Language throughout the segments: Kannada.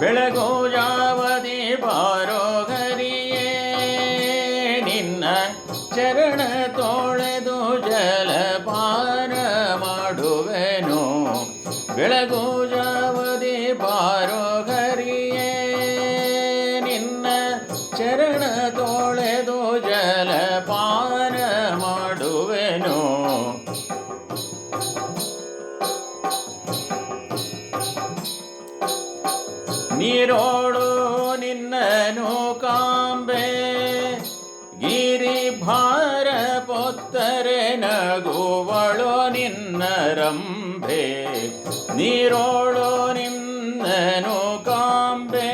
ಬೆಳಗೋ ಜಾವದಿ ಬಾರೋ ನಿನ್ನ ಚರಣ ತೊಳೆದು ಜಲಪಾನ ಮಾಡುವೆನು. ಬೆಳಗೋ ಜಾವದಿ ಬಾರೋ ನಿನ್ನ ಚರಣ ತೊಳೆದು ಜಲಪಾನ ನೀರೋಡು ನಿನ್ನನು ಕಾಂಬೆ ಗಿರಿ ಭಾರ ಪೊತ್ತರೆ ನಗುವಳು ನಿನ್ನ ರಂಬೆ ನೀರೋಳು ನಿನ್ನನು ಕಾಂಬೆ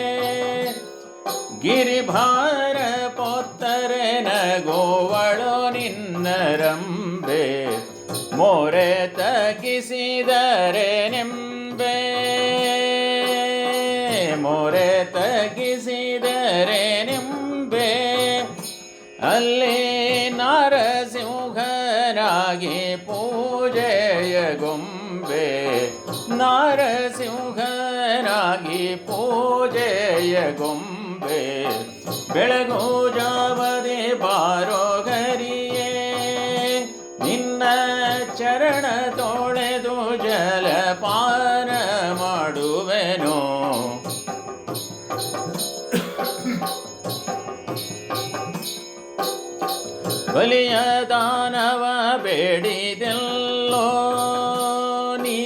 ಗಿರಿ ಭಾರ ಪೊತ್ತರೆ ನಗುವಳು ನಿನ್ನ ರಂಬೆ ಮೋರೆ ತಗಿಸಿದರೆ ನಿಂಬೆ. ಮೋರೆ ತಗಿಸಿದರೆ ನಿಂಬೆ. ಅಲ್ಲಿ ನಾರಸಿಂಹನಾಗಿ ಪೂಜೆಯ ಗೊಂಬೆ. ನಾರಸಿಂಹನಾಗಿ ಪೂಜೆಯ ಗೊಂಬೆ. ಬೆಳಗು ಜಾವದೆ ಬಾರೋ ನಿನ್ನ ಚರಣ ತೊಳೆದು ಜಲಪಾನ ಮಾಡುವೆನು. ಬಲಿಯ ದಾನವ ಬೇಡಿದೆಲ್ಲೋ ನೀ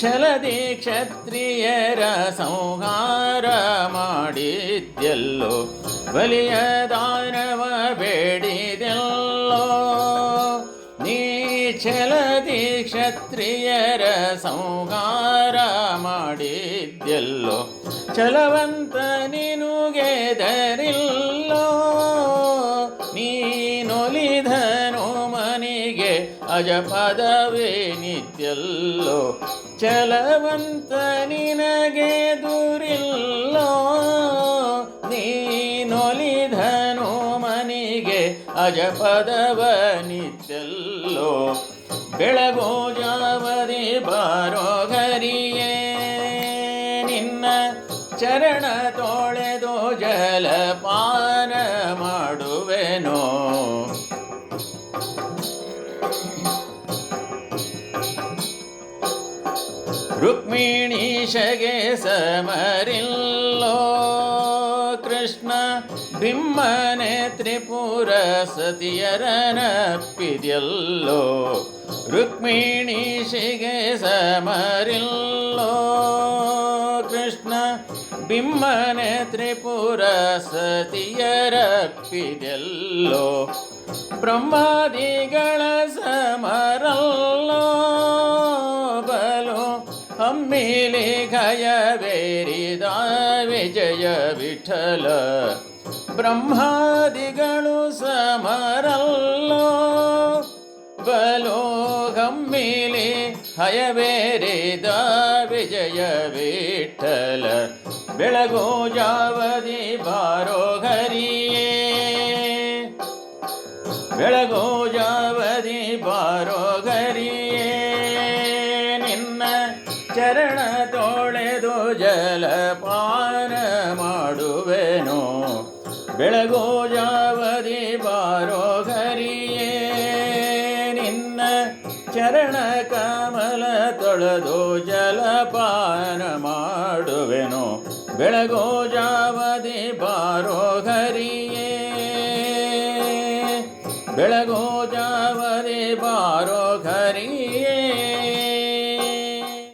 ಛಲದಿ ಕ್ಷತ್ರಿಯರ ಸಂಹಾರ ಮಾಡಿದ್ದೆಲ್ಲೋ. ಬಲಿಯ ದಾನವ ಬೇಡಿದೆಲ್ಲೋ ಕ್ಷತ್ರಿಯರ ಸಂಹಾರ ಮಾಡಿದ್ದೆಲ್ಲೋ ಛಲವಂತ ನಿನುಗೆದರಿಲ್ಲೋ? ನೀನೊಲಿಧನು ಮನಿಗೆ ಅಜ ಪದವೇ ನಿತ್ಯಲ್ಲೋ? ಛಲವಂತ ನಿನಗೆ ದುರಿಲ್ಲೋ? ನೀನೊಲಿಧನು ಮನಿಗೆ ಅಜ ಪದವ ನಿತ್ಯಲ್ಲೋ? ಬೆಳಗೋ ಜಾವದಿ ಬಾರೋ ಗರಿಯೇ ನಿನ್ನ ಚರಣ ತೊಳೆದು ಜಲಪಾನ ಮಾಡುವೆನೋ. ರುಕ್ಮಿಣೀಶಗೆ ಸಮರಿಲ್ಲೋ, ಕೃಷ್ಣ ಬಿಮ್ಮನೆ ತ್ರಿಪುರ ಸತಿಯರನಪ್ಪಿದೆಲ್ಲೋ ರುಕ್ಮಿಣೀಶಿಗೆ ಸಮರಿಲ್ಲೋ ಕೃಷ್ಣ ಬಿಮ್ಮನೆ ತ್ರಿಪುರ ಸತಿಯರಪ್ಪಿದೆಲ್ಲೋ ಬ್ರಹ್ಮಾದಿಗಳ ಸಮರಲ್ಲೋ ಬಲು ಹಮ್ಮಿಲಿ ಗಯವೇರಿದ ವಿಜಯ ವಿಠಲ ಬ್ರಹ್ಮಾದಿಗಳು ಸಮರಲ್ಲೋ ಬಲು ಗಮ್ಮಿಲಿ ದ ವಿಜಯ ವಿಠಲ. ಬೆಳಗೋ ಜಾವದಿ ಬಾರೋ ಹರಿಯೇ ಬೆಳಗೋ ಜಾವದಿ ಬಾರೋ ಗರಿಯೇ ನಿನ್ನ ಚರಣ ತೊಳೆದು ಜಲಪಾನ ಮಾಡುವೆನು. ಬೆಳಗೋ ಜಾವದಿ ಬಾರೋ ನಿನ್ನ ಚರಣ ಕಮಲ ತೊಳೆದು ಜಲಪಾನ ಮಾಡುವೆನು. ಬೆಳಗೋ ಜಾವದಿ ಬಾರೋ ಹರಿಯೇ ಬೆಳಗೋ ಜಾವದಿ ಬಾರೋ ಹರಿಯೇ